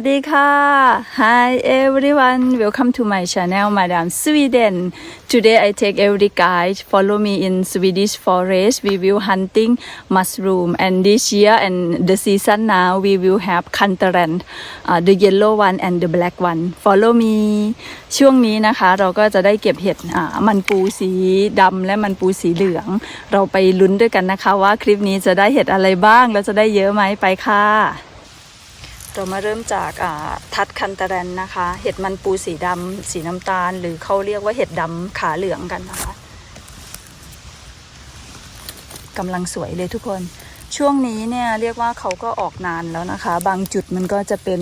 สวัสดีค่ะ Hi everyone welcome to my channel Madam Sweden Today I take every guide follow me in Swedish forest we will hunting mushroom and this year and the season now we will have kantaran uh, the yellow one and the black one follow me ช่วงนี้นะคะเราก็จะได้เก็บเห็ดอ่ามันปูสีดำและมันปูสีเหลือง เราไปลุ้นด้วยกันนะคะว่าคลิปนี้จะได้เห็ดอะไรบ้างแล้วจะได้เยอะไหมไปค่ะ เรามาเริ่มจากทัดคันตะแรนนะคะ เห็ดมันปูสีดำสีน้ำตาล หรือเขาเรียกว่าเห็ดดำขาเหลืองกันนะคะกำลังสวยเลยทุกคน ช่วงนี้เนี่ยเรียกว่าเขาก็ออกนานแล้วนะคะ บางจุดมันก็จะเป็น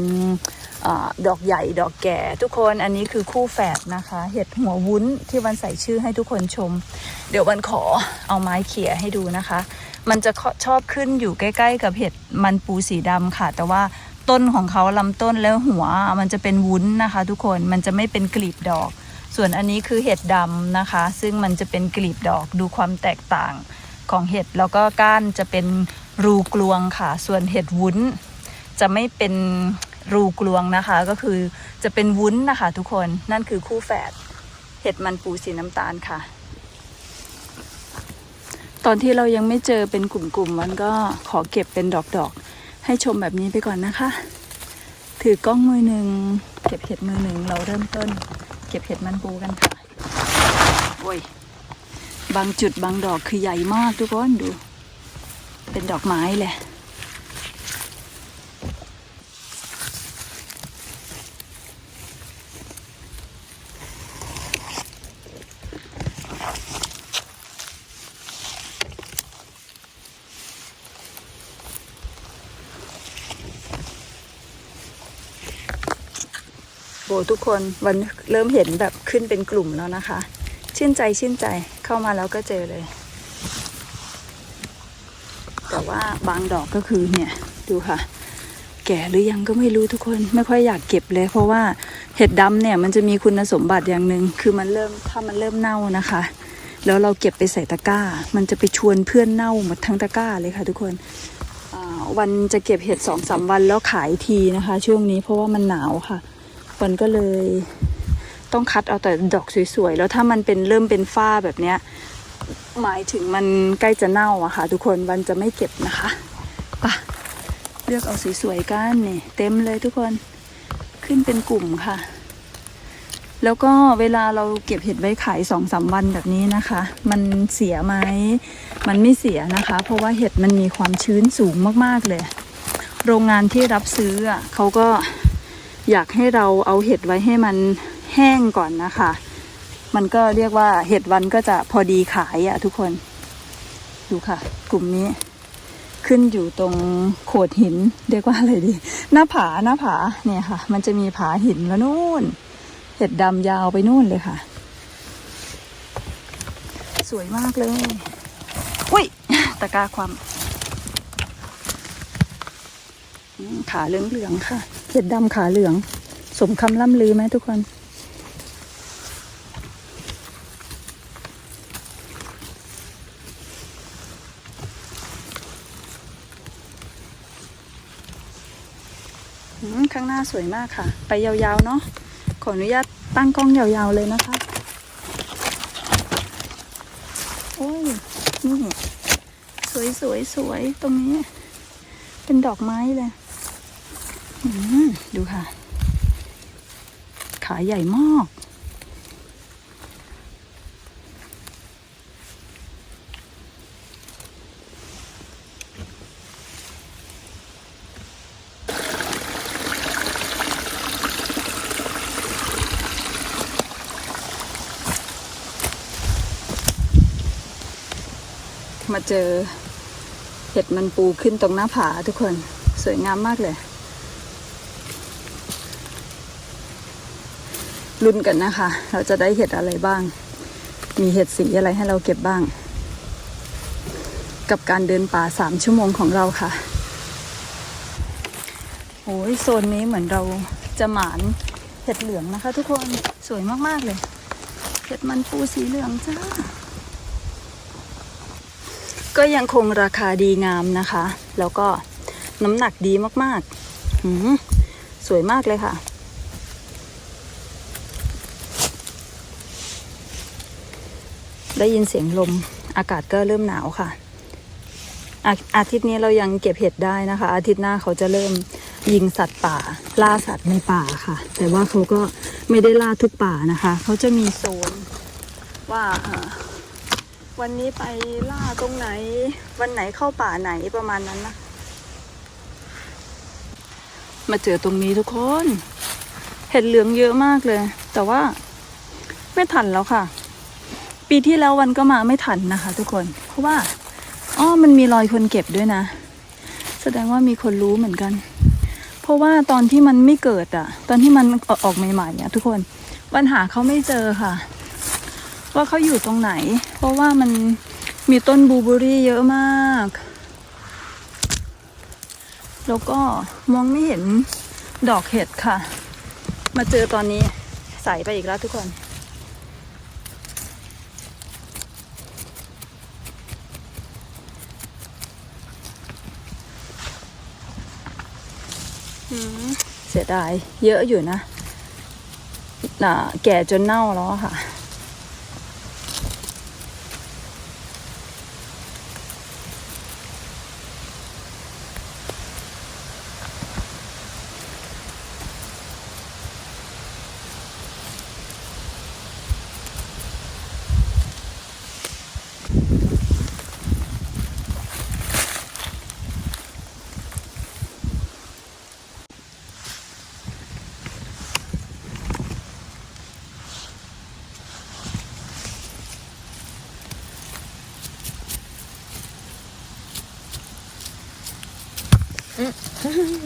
อดอกใหญ่ดอกแก่ทุกคนอันนี้คือคู่แฝดนะคะ เห็ดหัววุ้นที่วันใส่ชื่อให้ทุกคนชม เดี๋ยววันขอเอาไม้เขี่ยให้ดูนะคะ มันจะชอบขึ้นอยู่ใกล้ ๆ กับเห็ดมันปูสีดำค่ะ แต่ว่า ต้นของเขาลำต้นแล้วหัวมันจะเป็นวุ้นนะคะ ทุกคนมันจะไม่เป็นกลีบดอก ส่วนอันนี้คือเห็ดดำนะคะ ซึ่งมันจะเป็นกลีบดอกดูความแตกต่างของเห็ดแล้วก็ก้านจะเป็นรูกลวงค่ะ ส่วนเห็ดวุ้น จะไม่เป็นรูกลวงนะคะ ก็คือจะเป็นวุ้นนะคะ ทุกคนนั่นคือคู่แฝดเห็ดมันปูสีน้ำตาลค่ะ ตอนที่เรายังไม่เจอเป็นกลุ่มๆมันก็ขอเก็บเป็นดอกๆ ให้ชมแบบนี้ไปก่อนนะคะ ถือกล้องมือหนึ่งเก็บเห็ดมือหนึ่งเราเริ่มต้น เก็บเห็ดมันปูกันค่ะโอ้ยบางจุดบางดอกคือใหญ่มากทุกคนดู เป็นดอกไม้แหละ ทุกคนวันเริ่มเห็นแบบขึ้นเป็นกลุ่มแล้วนะคะ ชื่นใจชื่นใจเข้ามาแล้วก็เจอเลย แต่ว่าบางดอกก็คือเนี่ยดูค่ะ แก่หรือยังก็ไม่รู้ทุกคนไม่ค่อยอยากเก็บเลย เพราะว่าเห็ดดำเนี่ยมันจะมีคุณสมบัติอย่างหนึ่งคือมันเริ่มถ้ามันเริ่มเน่านะคะ แล้วเราเก็บไปใส่ตะกร้า มันจะไปชวนเพื่อนเน่าหมดทั้งตะกร้าเลยค่ะ ทุกคนวันจะเก็บเห็ดสองสามวันแล้วขายทีนะคะ ช่วงนี้เพราะว่ามันหนาวค่ะ วันก็เลยต้องคัดเอาแต่ดอกสวยๆ แล้วถ้ามันเป็นเริ่มเป็นฝ้าแบบเนี้ย หมายถึงมันใกล้จะเน่าอะค่ะ ทุกคนวันจะไม่เก็บนะคะไปะเลือกเอาสวยๆกันนี่เต็มเลยทุกคนขึ้นเป็นกลุ่มค่ะ แล้วก็เวลาเราเก็บเห็ดไว้ขายสองสามวันแบบนี้นะคะ มันเสียไหมมันไม่เสียนะคะ เพราะว่าเห็ดมันมีความชื้นสูงมากๆเลย โรงงานที่รับซื้ออะเขาก็ อยากให้เราเอาเห็ดไว้ให้มันแห้งก่อนนะคะ มันก็เรียกว่าเห็ดวันก็จะพอดีขายอะทุกคน ดูค่ะ กลุ่มนี้ ขึ้นอยู่ตรงโขดหิน เรียกว่าอะไรดี หน้าผาหน้าผาเนี่ยค่ะ มันจะมีผาหินแล้วนู่น เห็ดดำยาวไปนู่นเลยค่ะ สวยมากเลย อุ้ย ตะกร้าความขาเหลืองๆค่ะ ห็ดดำขาเหลือง สมคำล่ำลือไหมทุกคน ข้างหน้าสวยมากค่ะ ไปยาวๆเนาะ ขออนุญาตตั้งกล้องยาวๆเลยนะคะ โอ้ย นี่ สวยสวยสวยตรงนี้ เป็นดอกไม้เลย ดูค่ะ ขาใหญ่มาก มาเจอเห็ดมันปูขึ้นตรงหน้าผาทุกคนสวยงามมากเลย ลุ้นกันนะคะ เราจะได้เห็ดอะไรบ้าง มีเห็ดสีอะไรให้เราเก็บบ้าง กับการเดินป่าสามชั่วโมงของเราค่ะโอ้ยโซนนี้เหมือนเราจะหมานเห็ดเหลืองนะคะ ทุกคนสวยมากๆเลย เห็ดมันปูสีเหลืองจ้า ก็ยังคงราคาดีงามนะคะ แล้วก็น้ำหนักดีมากๆสวยมากเลยค่ะ ได้ยินเสียงลมอากาศก็เริ่มหนาวค่ะอาอาทิตย์นี้เรายังเก็บเห็ดได้นะคะ อาทิตย์หน้าเขาจะเริ่มยิงสัตว์ป่า ล่าสัตว์ในป่าค่ะ แต่ว่าเขาก็ไม่ได้ล่าทุกป่านะคะ เขาจะมีโซนว่าอ่าวันนี้ไปล่าตรงไหน วันไหนเข้าป่าไหนประมาณนั้นนะมาเจอตรงนี้ทุกคน เห็ดเหลืองเยอะมากเลย แต่ว่าไม่ทันแล้วค่ะ ปีที่แล้ววันก็มาไม่ทันนะคะ ทุกคน เพราะว่าอ๋อมันมีรอยคนเก็บด้วยนะ แสดงว่ามีคนรู้เหมือนกัน เพราะว่าตอนที่มันไม่เกิดอะตอนที่มันออกออกใหม่ๆอะทุกคนวันหาเขาไม่เจอค่ะ ว่าเขาอยู่ตรงไหน เพราะว่ามันมีต้นบูเบอรี่เยอะมาก แล้วก็มองไม่เห็นดอกเห็ดค่ะ มาเจอตอนนี้ใส่ไปอีกแล้วทุกคน อืม เสียดายเยอะอยู่นะน่ะแก่จนเน่าแล้วค่ะ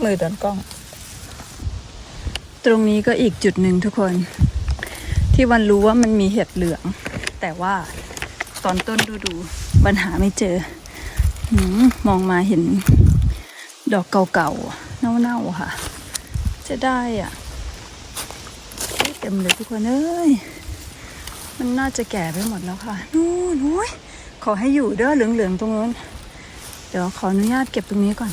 มือโดนกล้อง ตรงนี้ก็อีกจุดหนึ่งทุกคน ที่วันรู้ว่ามันมีเห็ดเหลือง แต่ว่าตอนต้นดูดูๆวันหาไม่เจอมมองมาเห็นดอกเก่าๆ เน่าๆ ค่ะ จะได้อะเต็มเลยทุกคนเอ้ย มันน่าจะแก่ไปหมดแล้วค่ะ นู่นโอ้ยขอให้อยู่เด้อเหลืองๆ ตรงนู้น เดี๋ยวขออนุญาตเก็บตรงนี้ก่อน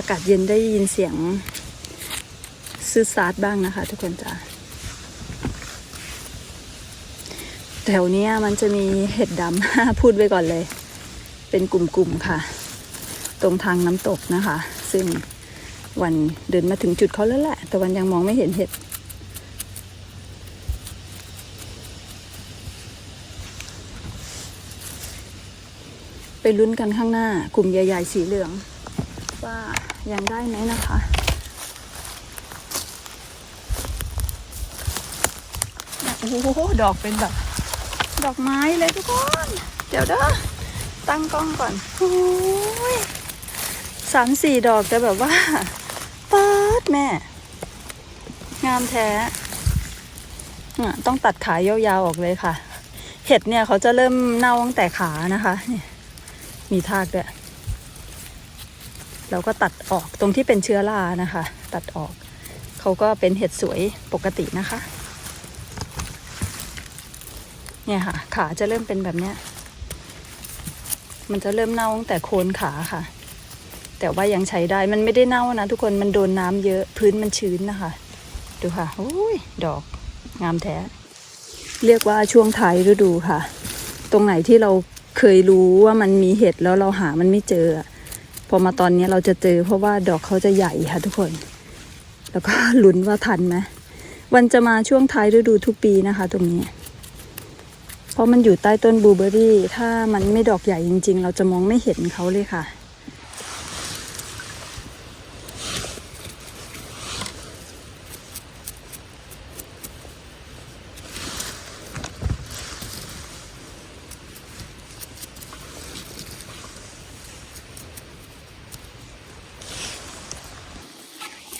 อากาศเย็นได้ยินเสียงซื้อซาร์บ้างนะคะ ทุกคนจ้าแถวเนี้ยมันจะมีเห็ดดำ พูดไว้ก่อนเลย เป็นกลุ่มๆค่ะ ตรงทางน้ำตกนะคะ ซึ่งวันเดินมาถึงจุดเขาแล้วแหละ แต่วันยังมองไม่เห็นเห็ดไปลุ้นกันข้างหน้า กลุ่มใหญ่ๆสีเหลือง ว่า ยังได้ไหมนะคะ โอ้โห ดอกเป็นแบบ ดอกไม้เลยทุกคน เดี๋ยวเด้อ ตั้งกล้องก่อนโอ้ยสามสี่ดอกแต่แบบว่าป๊าดแม่ งามแท้ ต้องตัดขายาวๆออกเลยค่ะ เห็ดเนี่ยเขาจะเริ่มเน่าตั้งแต่ขานะคะ มีทากด้วย เราก็ตัดออกตรงที่เป็นเชื้อรานะคะ ตัดออกเขาก็เป็นเห็ดสวยปกตินะคะ เนี่ยค่ะ ขาจะเริ่มเป็นแบบเนี้ย มันจะเริ่มเน่าตั้งแต่โคนขาค่ะ แต่ว่ายังใช้ได้มันไม่ได้เน่านะทุกคนมันโดนน้ำเยอะพื้นมันชื้นนะคะ ดูค่ะโอ้ยดอกงามแท้ เรียกว่าช่วงท้ายฤดูค่ะ ตรงไหนที่เราเคยรู้ว่ามันมีเห็ดแล้วเราหามันไม่เจอ พอมาตอนนี้เราจะเจอเพราะว่าดอกเขาจะใหญ่ค่ะทุกคน แล้วก็ลุ้นว่าทันไหมวันจะมาช่วงท้ายฤดูทุกปีนะคะ ตรงนี้ เพราะมันอยู่ใต้ต้นบลูเบอร์รี่ ถ้ามันไม่ดอกใหญ่จริง ๆ เราจะมองไม่เห็นเขาเลยค่ะ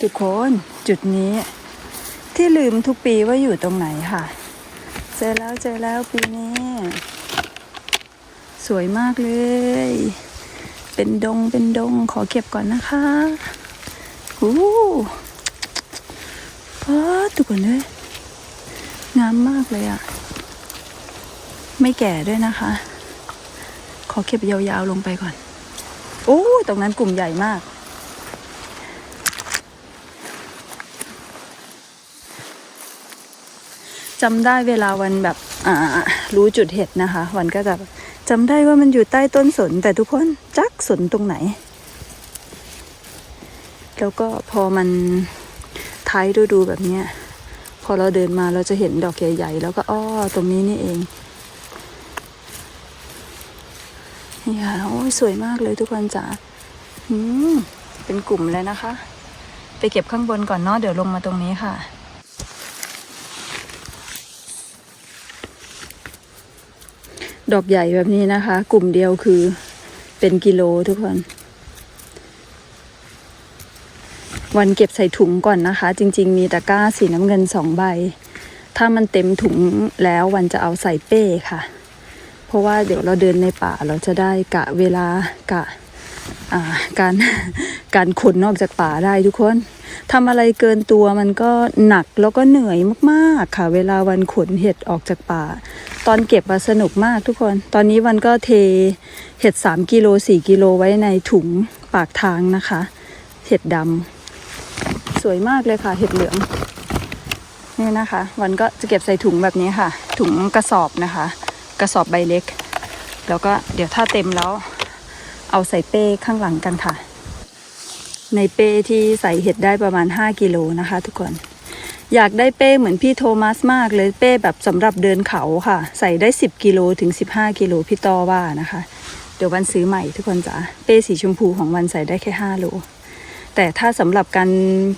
ทุกคนจุดนี้ ที่ลืมทุกปีว่าอยู่ตรงไหนค่ะ เจอแล้วเจอแล้วปีนี้ สวยมากเลย เป็นดงเป็นดงขอเก็บก่อนนะคะหูพออทุกคนเลยงามมากเลยอะไม่แก่ด้วยนะคะ ขอเก็บยาวๆลงไปก่อน โอ้ ตรงนั้นกลุ่มใหญ่มาก จำได้เวลาวันแบบอ่ารู้จุดเห็ดนะคะ วันก็จะจำได้ว่ามันอยู่ใต้ต้นสน แต่ทุกคนจักสนตรงไหน แล้วก็พอมันท้ายฤดูแบบเนี้ยพอเราเดินมาเราจะเห็นดอกใหญ่ๆ แล้วก็อ้อตรงนี้นี่เองนี่ค่ะโอ้ยสวยมากเลยทุกคนจ๋าอืมเป็นกลุ่มเลยนะคะ ไปเก็บข้างบนก่อนเนาะเดี๋ยวลงมาตรงนี้ค่ะ ดอกใหญ่แบบนี้นะคะ กลุ่มเดียวคือเป็นกิโลทุกคน วันเก็บใส่ถุงก่อนนะคะ จริง ๆ มีตะกร้าสีน้ำเงินสองใบ ถ้ามันเต็มถุงแล้ววันจะเอาใส่เป้ค่ะ เพราะว่าเดี๋ยวเราเดินในป่าเราจะได้กะเวลากะ การการขนออกจากป่าได้ทุกคนทำอะไรเกินตัวมันก็หนักแล้วก็เหนื่อยมากๆค่ะ เวลาวันขนเห็ดออกจากป่า ตอนเก็บอะสนุกมากทุกคน ตอนนี้วันก็เทเห็ดสามกิโลสี่กิโลไว้ในถุงปากทางนะคะ เห็ดดำสวยมากเลยค่ะ เห็ดเหลืองนี่นะคะ วันก็จะเก็บใส่ถุงแบบนี้ค่ะ ถุงกระสอบนะคะ กระสอบใบเล็ก แล้วก็เดี๋ยวถ้าเต็มแล้ว เอาใส่เป้ข้างหลังกันค่ะ ในเป้ที่ใส่เห็ดได้ประมาณ 5 กิโลนะคะ ทุกคน อยากได้เป้เหมือนพี่โทมัสมากเลยเป้แบบสำหรับเดินเขาค่ะ ใส่ได้ 10 กิโลถึง 15 กิโลพี่ต่อว่านะคะ เดี๋ยววันซื้อใหม่ทุกคนจ๋าเป้สีชมพูของวันใส่ได้แค่5โลแต่ถ้าสำหรับการ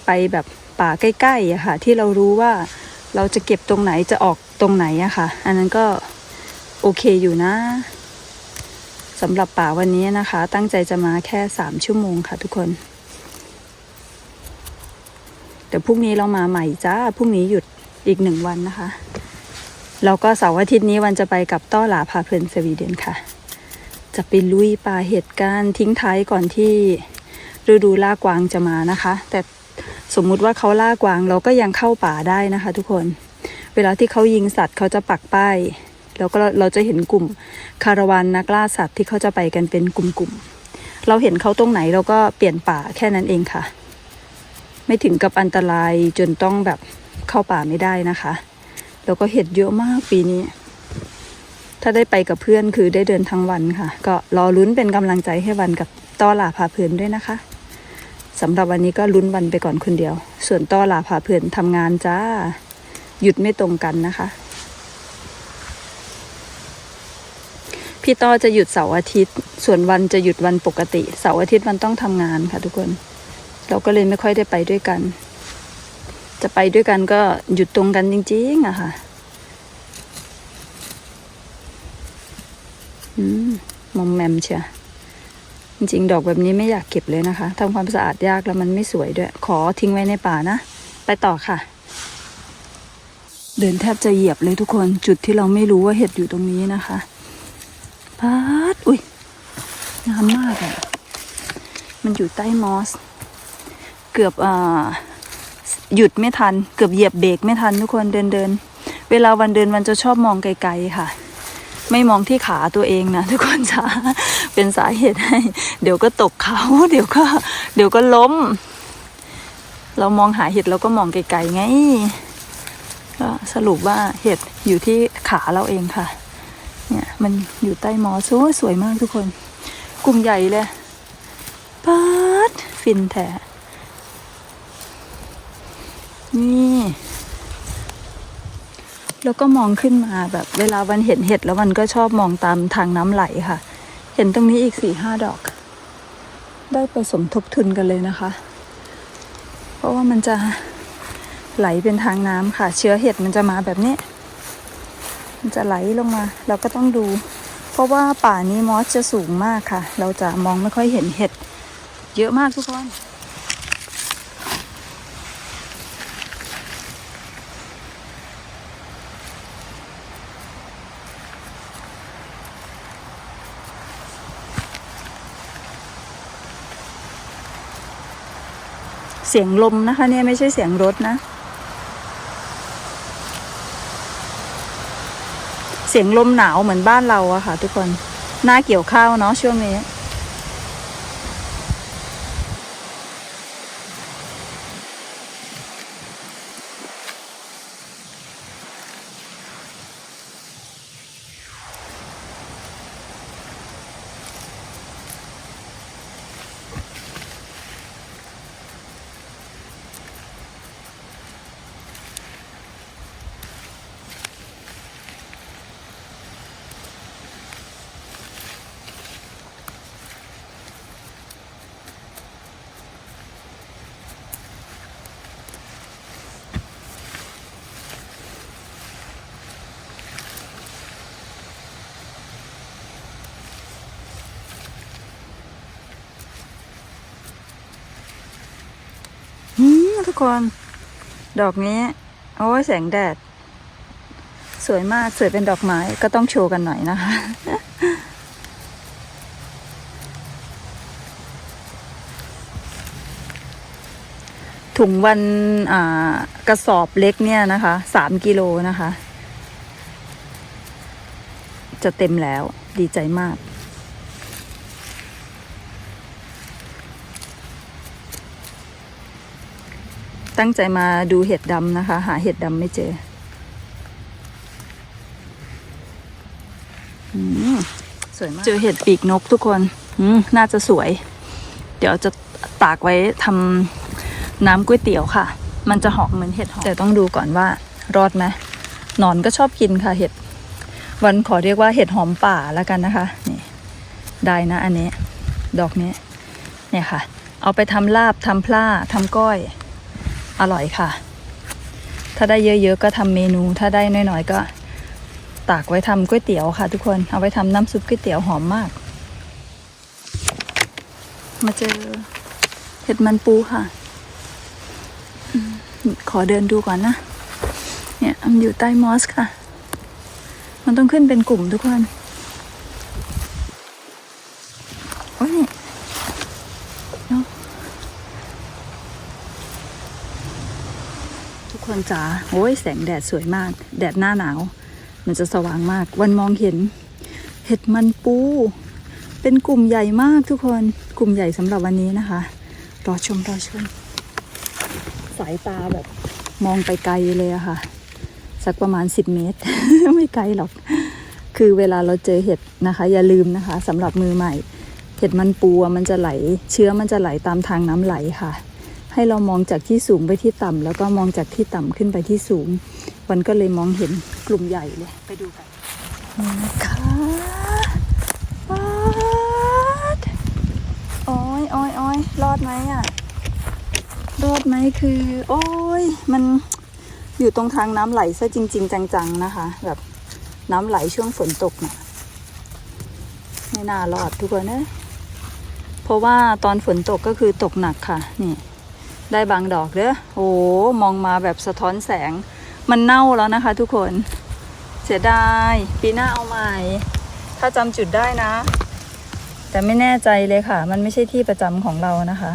ไปแบบป่าใกล้ๆอะค่ะ ที่เรารู้ว่าเราจะเก็บตรงไหนจะออกตรงไหนอะค่ะ อันนั้นก็โอเคอยู่นะ สำหรับป่าวันนี้นะคะ ตั้งใจจะมาแค่สามชั่วโมงค่ะทุกคน เดี๋ยวพรุ่งนี้เรามาใหม่จ้าพรุ่งนี้หยุดอีกหนึ่งวันนะคะแล้วก็เสาร์อาทิตย์นี้วันจะไปกับต้อหลาพาเพลินสวีเดนค่ะ จะไปลุยป่าเหตุการณ์ทิ้งท้ายก่อนที่ฤดูล่ากวางจะมานะคะ แต่สมมุติว่าเขาล่ากวางเราก็ยังเข้าป่าได้นะคะ ทุกคน เวลาที่เขายิงสัตว์เขาจะปักป้าย แล้วก็เราจะเห็นกลุ่มคาราวานนักล่าสัตว์ที่เขาจะไปกันเป็นกลุ่มๆ เราเห็นเขาตรงไหนเราก็เปลี่ยนป่าแค่นั้นเองค่ะ ไม่ถึงกับอันตรายจนต้องแบบเข้าป่าไม่ได้นะคะ แล้วก็เห็ดเยอะมากปีนี้ ถ้าได้ไปกับเพื่อนคือได้เดินทั้งวันค่ะ ก็รอลุ้นเป็นกำลังใจให้วันกับต้อหลาพาเพลินด้วยนะคะสำหรับวันนี้ก็ลุ้นวันไปก่อนคนเดียว ส่วนต้อหลาพาเพลินทำงานจ้าหยุดไม่ตรงกันนะคะ พี่ต้อจะหยุดเสาร์อาทิตย์ ส่วนวันจะหยุดวันปกติ เสาร์อาทิตย์มันต้องทำงานค่ะทุกคน เราก็เลยไม่ค่อยได้ไปด้วยกัน จะไปด้วยกันก็หยุดตรงกันจริงๆอะค่ะ อืมมอมแมมเชียจริงๆ ดอกแบบนี้ไม่อยากเก็บเลยนะคะทำความสะอาดยากแล้วมันไม่สวยด้วย ขอทิ้งไว้ในป่านะ ไปต่อค่ะ เดินแทบจะเหยียบเลยทุกคน จุดที่เราไม่รู้ว่าเห็ดอยู่ตรงนี้นะคะ พาดอุ้ยงามมากอะมันอยู่ใต้มอส เกือบอ่าหยุดไม่ทัน เกือบเหยียบเบรกไม่ทันทุกคนเดินเดินเวลาวันเดินวันจะชอบมองไกลๆค่ะ ไม่มองที่ขาตัวเองนะทุกคนจะเป็นสาเหตุให้ เดี๋ยวก็ตกเขาเดี๋ยวก็ เดี๋ยวก็ล้ม เรามองหาเห็ดเราก็มองไกลๆไงก็สรุปว่าเห็ดอยู่ที่ขาเราเองค่ะ เนี่ยมันอยู่ใต้มอสโอ้ยสวยมากทุกคน กลุ่มใหญ่เลยปัดฟินแท้นี่ แล้วก็มองขึ้นมาแบบเวลาวันเห็นเห็ดแล้วมันก็ชอบมองตามทางน้ำไหลค่ะ เห็นตรงนี้อีกสี่ห้าดอก ได้ไปสมทบทุนกันเลยนะคะ เพราะว่ามันจะไหลเป็นทางน้ำค่ะ เชื้อเห็ดมันจะมาแบบนี้ มันจะไหลลงมา เราก็ต้องดู เพราะว่าป่านี้มอสจะสูงมากค่ะ เราจะมองไม่ค่อยเห็นเห็ด เยอะมากทุกคนเสียงลมนะคะเนี่ยไม่ใช่เสียงรถนะ เสียงลมหนาวเหมือนบ้านเราอะค่ะ ทุกคนหน้าเกี่ยวข้าวเนาะช่วงนี้ อืมทุก คน ดอกนี้ โอ้ยแสงแดด สวยมากสวยเป็นดอกไม้ก็ต้องโชว์กันหน่อยนะคะ ถุงวันกระสอบเล็กเนี่ยนะคะสามกิโลนะคะ จะเต็มแล้วดีใจมาก ตั้งใจมาดูเห็ดดำนะคะ หาเห็ดดำไม่เจออมสวยมากเจอเห็ดปีกนกทุกคนอืมน่าจะสวย เดี๋ยวจะตากไว้ทำน้ำก๋วยเตี๋ยวค่ะ มันจะหอมเหมือนเห็ดหอมแต่ต้องดูก่อนว่ารอดไหมหนอนก็ชอบกินค่ะเห็ด วันขอเรียกว่าเห็ดหอมป่าแล้วกันนะคะ นี่ ได้นะอันนี้ ดอกนี้ เนี่ยค่ะ เอาไปทำลาบทำพล่าทำก้อย อร่อยค่ะ ถ้าได้เยอะๆก็ทำเมนู ถ้าได้น้อยๆก็ตากไว้ทำก๋วยเตี๋ยวค่ะ ทุกคน เอาไว้ทำน้ำซุปก๋วยเตี๋ยวหอมมาก มาเจอเห็ดมันปูค่ะ ขอเดินดูก่อนนะ เนี่ยมันอยู่ใต้มอสค่ะ มันต้องขึ้นเป็นกลุ่มทุกคน โอ้ยนี่เนาะทุกคน จ๋าโอ้ยแสงแดดสวยมาก แดดหน้าหนาว มันจะสว่างมาก วันมองเห็น เห็ดมันปู เป็นกลุ่มใหญ่มากทุกคนกลุ่มใหญ่สำหรับวันนี้นะคะ รอชมรอชม สายตาแบบมองไปไกลเลยอะค่ะ สักประมาณ 10 เมตร ไม่ไกลหรอก คือเวลาเราเจอเห็ดนะคะ อย่าลืมนะคะสำหรับมือใหม่ เห็ดมันปูมันจะไหล เชื้อมันจะไหลตามทางน้ำไหลค่ะ ให้เรามองจากที่สูงไปที่ต่ำแล้วก็มองจากที่ต่ำขึ้นไปที่สูงวันก็เลยมองเห็นกลุ่มใหญ่เลย ไปดูกันนี่ะคะป๊าดโอ้ยโอ้ยโอ้ยรอดไหมอะ รอดไหมคือ โอ้ย มันอยู่ตรงทางน้ำไหลซะจริง ๆ จังๆนะคะ แบบน้ำไหลช่วงฝนตกน่ะไม่น่ารอดทุกคนนะเพราะว่าตอนฝนตกก็คือตกหนักค่ะ นี่ ได้บางดอกเด้อโอ้มองมาแบบสะท้อนแสง มันเน่าแล้วนะคะ ทุกคน เสียดาย ปีหน้าเอาใหม่ ถ้าจำจุดได้นะ แต่ไม่แน่ใจเลยค่ะ มันไม่ใช่ที่ประจำของเรานะคะ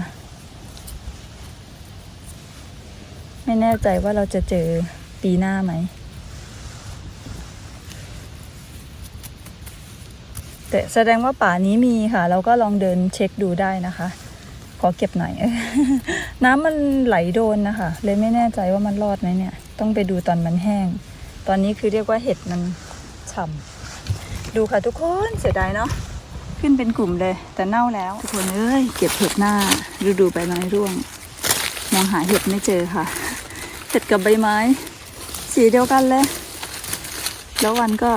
ไม่แน่ใจว่าเราจะเจอปีหน้าไหม แต่แสดงว่าป่านี้มีค่ะ เราก็ลองเดินเช็คดูได้นะคะ ขอเก็บหน่อย น้ำมันไหลโดนนะคะ เลยไม่แน่ใจว่ามันรอดไหมเนี่ย ต้องไปดูตอนมันแห้ง ตอนนี้คือเรียกว่าเห็ดมันฉ่ำดูค่ะทุกคนเสียดายเนาะขึ้นเป็นกลุ่มเลย แต่เน่าแล้ว ทุกคนเอ้ยเก็บเห็ดหน้าฤดูใบไม้ร่วง มองหาเห็ดไม่เจอค่ะ เห็ดกับใบไม้ สีเดียวกันเลย แล้ววันก็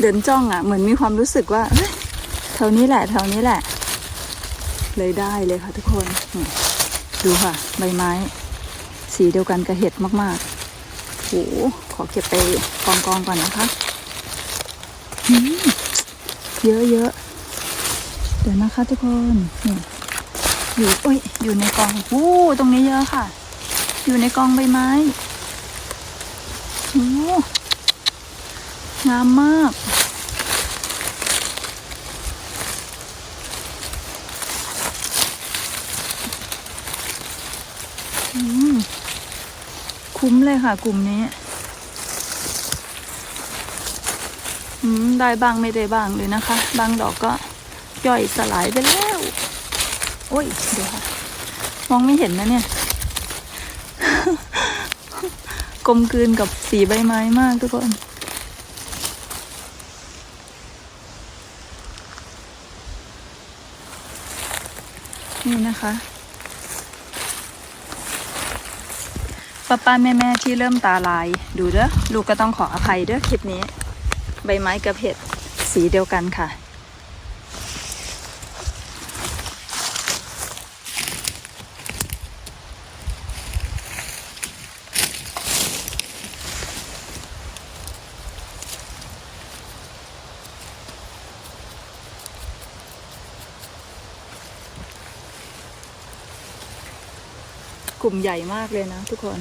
เดินจ้องอะ เหมือนมีความรู้สึกว่าแถวนี้แหละแถวนี้แหละ เลยได้เลยค่ะทุกคน ดูค่ะ ใบไม้ สีเดียวกันกับเห็ดมากๆโหขอเก็บไปกองกองก่อนนะคะ เยอะเยอะเดี๋ยวนะคะทุกคนนี่อยู่อุ้ยอยู่ในกองโอ้ตรงนี้เยอะค่ะ อยู่ในกองใบไม้โอ้งามมาก คุ้มเลยค่ะ กลุ่มนี้ได้บ้างไม่ได้บ้างเลยนะคะ บางดอกก็ย่อยสลายไปแล้ว โอ้ย เดี๋ยวค่ะ มองไม่เห็นนะเนี่ย กลมกลืนกับสีใบไม้มากทุกคนนี่นะคะ ป้าป้าแม่แม่ที่เริ่มตาลาย ดูเด้อลูกก็ต้องขออภัยเด้อคลิปนี้ ใบไม้กับเห็ดสีเดียวกันค่ะ กลุ่มใหญ่มากเลยนะทุกคน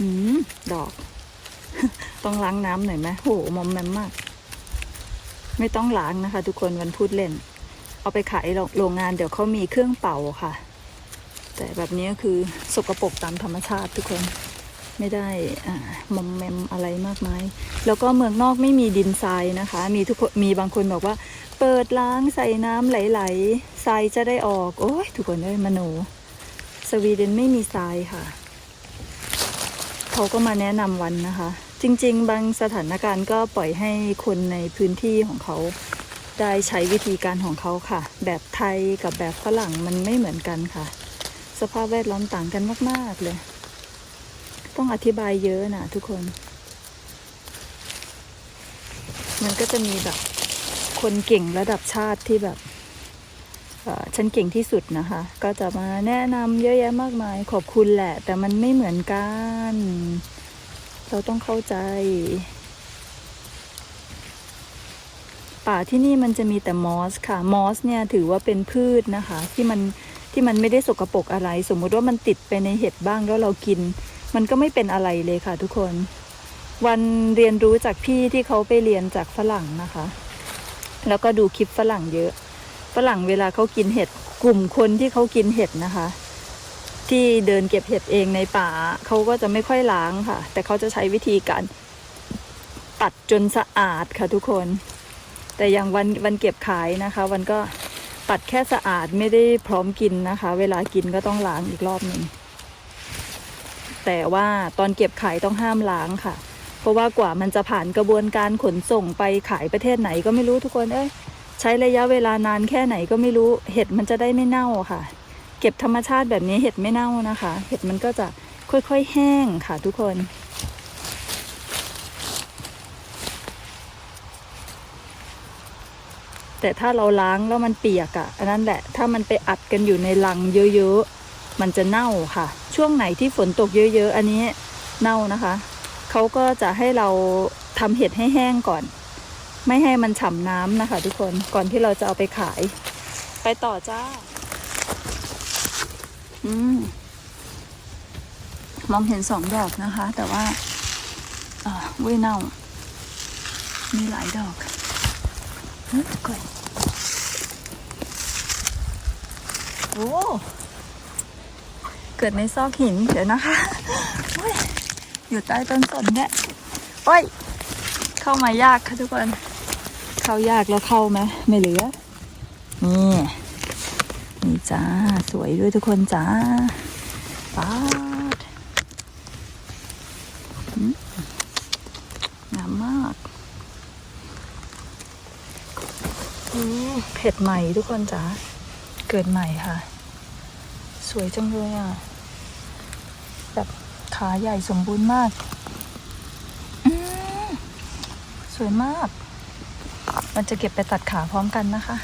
อืม ดอก ต้องล้างน้ำหน่อยไหมโห มอมแมมมาก ไม่ต้องล้างนะคะ ทุกคนวันพูดเล่น เอาไปขายโรงงานเดี๋ยวเขามีเครื่องเป่าค่ะ แต่แบบนี้คือสกปรกตามธรรมชาติทุกคนไม่ได้มอมแมมอะไรมากมาย แล้วก็เมืองนอกไม่มีดินทรายนะคะ มีทุกคนมีบางคนบอกว่า เปิดล้างใส่น้ำไหลๆทรายจะได้ออกโอ้ยทุกคนได้ยมโน สวีเดนไม่มีทรายค่ะ เขาก็มาแนะนำวันนะคะ จริง ๆ บางสถานการณ์ก็ปล่อยให้คนในพื้นที่ของเขาได้ใช้วิธีการของเขาค่ะ แบบไทยกับแบบฝรั่งมันไม่เหมือนกันค่ะ สภาพแวดล้อมต่างกันมาก ๆ เลย ต้องอธิบายเยอะนะทุกคน มันก็จะมีแบบ คนเก่งระดับชาติที่แบบฉันเก่งที่สุดนะคะ ก็จะมาแนะนำเยอะแยะมากมายขอบคุณแหละ แต่มันไม่เหมือนกัน เราต้องเข้าใจ ป่าที่นี่มันจะมีแต่มอสค่ะ มอสเนี่ยถือว่าเป็นพืชนะคะ ที่มันที่มันไม่ได้สกปรกอะไร สมมุติว่ามันติดไปในเห็ดบ้างแล้วเรากิน มันก็ไม่เป็นอะไรเลยค่ะทุกคน วันเรียนรู้จากพี่ที่เขาไปเรียนจากฝรั่งนะคะ แล้วก็ดูคลิปฝรั่งเยอะ ฝรั่งเวลาเขากินเห็ดกลุ่มคนที่เขากินเห็ดนะคะ ที่เดินเก็บเห็ดเองในป่าเขาก็จะไม่ค่อยล้างค่ะ แต่เขาจะใช้วิธีการตัดจนสะอาดค่ะทุกคน แต่อย่างวันวันเก็บขายนะคะวันก็ตัดแค่สะอาดไม่ได้พร้อมกินนะคะ เวลากินก็ต้องล้างอีกรอบหนึ่งแต่ว่าตอนเก็บขายต้องห้ามล้างค่ะ เพราะว่ากว่ามันจะผ่านกระบวนการขนส่งไปขายประเทศไหนก็ไม่รู้ทุกคนเอ้ยใช้ระยะเวลานานแค่ไหนก็ไม่รู้เห็ดมันจะได้ไม่เน่าค่ะ เก็บธรรมชาติแบบนี้เห็ดไม่เน่านะคะ เห็ดมันก็จะค่อยๆแห้งค่ะทุกคน แต่ถ้าเราล้างแล้วมันเปียกอะ่ะ อันนั้นแหละถ้ามันไปอัดกันอยู่ในลังเยอะๆ มันจะเน่าค่ะ ช่วงไหนที่ฝนตกเยอะๆ อันนี้เน่านะคะ เขาก็จะให้เราทำเห็ดให้แห้งก่อน ไม่ให้มันฉ่ำน้ำนะคะ ทุกคนก่อนที่เราจะเอาไปขาย ไปต่อจ้า อืมมองเห็นสองดอกนะคะ แต่ว่าเว้ยเน่า มีหลายดอกเฮ้ยก่อนโอ้เกิดในซอกหิน เดี๋ยวนะคะอยอยู่ใต้ต้นสนเนี่ยโอ้ย เข้ามายากค่ะทุกคน เข้ายากแล้วเข้าไหมไม่เหลือ นี่ นี่จ้า สวยด้วยทุกคนจ้าป๊าดงามมากอืมเผ็ดใหม่ทุกคนจ้าเกิดใหม่ค่ะ สวยจังเลยอะ แบบขาใหญ่สมบูรณ์มากอืมสวยมาก มันจะเก็บไปตัดขาพร้อมกันนะคะ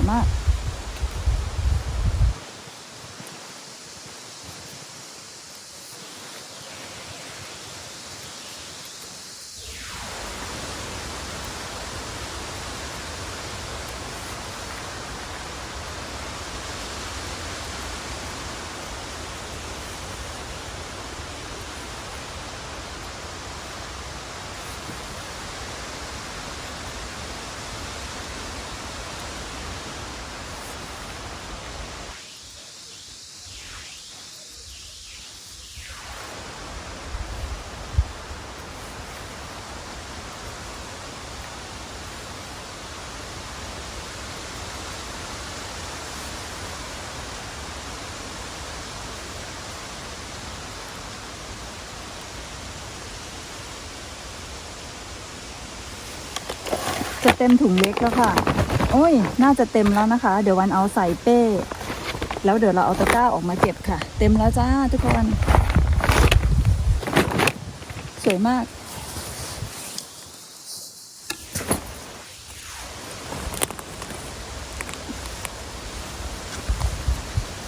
วยมาก จะเต็มถุงเล็กแล้วค่ะ โอ้ย น่าจะเต็มแล้วนะคะ เดี๋ยววันเอาใส่เป้ แล้วเดี๋ยวเราเอาตะกร้าออกมาเก็บค่ะ เต็มแล้วจ้าทุกคน สวยมาก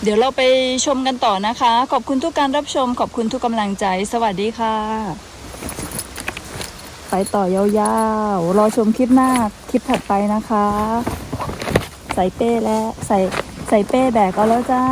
เดี๋ยวเราไปชมกันต่อนะคะ ขอบคุณทุกการรับชม ขอบคุณทุกกำลังใจ สวัสดีค่ะ ไปต่อยาวๆ รอชมคลิปหน้าคลิปถัดไปนะคะ ใส่เป้และใส่ใส่เป้แบกเอาแล้วจ้า